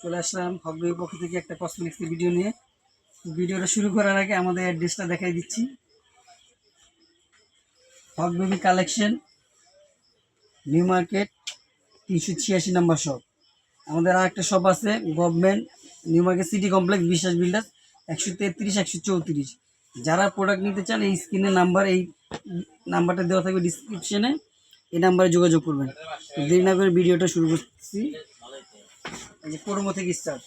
চলে আসলাম হকবের পক্ষ থেকে একটা কসমেটিক্স ভিডিও নিয়ে। ভিডিওটা শুরু করার আগে আমাদের অ্যাড্রেসটা দেখাই দিচ্ছি। Hoque baby collection New Market তিনশো ছিয়াশি নাম্বার শপ আমাদের আর একটা শপ আছে government New Market City Complex Biswas builder একশো তেত্রিশ, একশো চৌত্রিশ। যারা প্রোডাক্ট নিতে চান, এই স্ক্রিনের নাম্বার এই নাম্বারটা দেওয়া থাকবে ডিসক্রিপশনে এই নাম্বারে যোগাযোগ করবেন। দেরি না করে ভিডিওটা শুরু করছি। এই যে প্রোমো থেকে স্টার্ট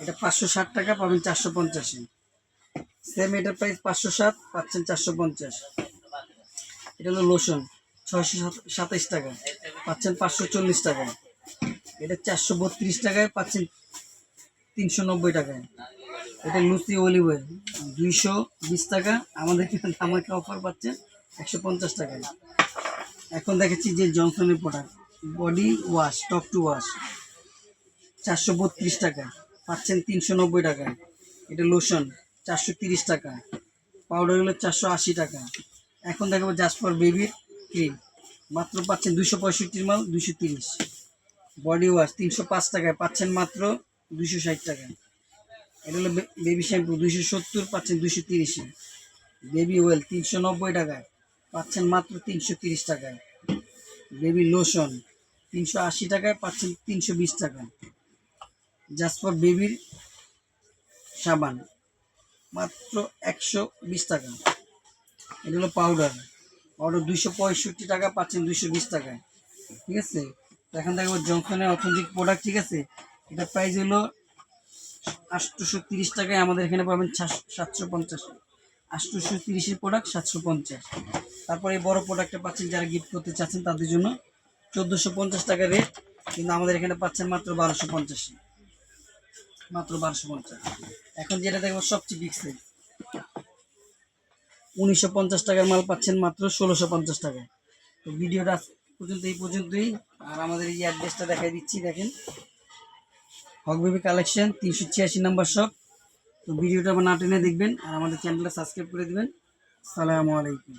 এটা পাঁচশো ষাট টাকা, পাবেন চারশো পঞ্চাশে সেম এটার প্রাইস পাঁচশো সাত পাচ্ছেন চারশো পঞ্চাশ। এটা হলো লোশন ছয়শো সাতাইশ টাকা, পাচ্ছেন পাঁচশো চল্লিশ টাকা। এটা চারশো বত্রিশ টাকায়, পাচ্ছেন তিনশো নব্বই টাকায়। এটা লুচি অলিভ অয়েল দুইশো বিশ টাকা। আমাদের আমাকে অফার পাচ্ছেন একশো পঞ্চাশ টাকায়। এখন দেখেছি যে জনসনের product body wash top to wash চারশো বত্রিশ টাকা। পাচ্ছেন তিনশো নব্বই টাকায় এটা লোশন, চারশো তিরিশ টাকা। পাউডার হলো চারশো আশি টাকা। এখন দেখাবো জাস্ট ফর বেবির ক্রিম মাত্র পাচ্ছেন দুশো পঁয়ষট্টির মাল দুশো তিরিশ। বডি ওয়াশ তিনশো পাঁচ টাকায়। পাচ্ছেন মাত্র দুশো ষাট টাকা। এটা হলো বেবি শ্যাম্পু দুশো সত্তর, পাচ্ছেন দুশো তিরিশে। বেবি ওয়েল তিনশো নব্বই টাকায় পাচ্ছেন মাত্র তিনশো তিরিশ টাকায়। বেবি লোশন তিনশো আশি টাকায়। পাচ্ছেন তিনশো বিশ টাকায় জাস্ট ফর বেবির সাবান, মাত্র একশো বিশ টাকা। এটা হলো পাউডার পাউডার দুইশো পঁয়ষট্টি টাকা পাচ্ছেন দুইশো বিশ টাকায়। ঠিক আছে? এখন দেখব জনসনের অথেন্টিক প্রোডাক্ট ঠিক আছে? এটা প্রাইস হলো আটশোশো তিরিশ টাকায়। আমাদের এখানে পাবেন সাতশো পঞ্চাশ। আটশোশো তিরিশের প্রোডাক্ট সাতশো পঞ্চাশ। তারপরে এই বড় প্রোডাক্টটা পাচ্ছেন যারা গিফট করতে চাচ্ছেন তাদের জন্য চোদ্দোশো পঞ্চাশ টাকা রেট কিন্তু আমাদের এখানে পাচ্ছেন মাত্র বারোশো পঞ্চাশে। মাত্র বারোশো পঞ্চাশ। এখন যেটা দেখব সবচেয়ে বিগ সাইজ উনিশশো পঞ্চাশ টাকার মাল পাচ্ছেন মাত্র ষোলোশো পঞ্চাশ টাকায়। তো ভিডিওটা পর্যন্ত, এই পর্যন্তই। আর আমাদের এই অ্যাড্রেসটা দেখাই দিচ্ছি, দেখেন। হক বেবি কালেকশন তিনশো ছিয়াশি নাম্বার শপ তো ভিডিওটা না টেনে দেখবেন, আর আমাদের চ্যানেলটা সাবস্ক্রাইব করে দিবেন। সালামু আলাইকুম।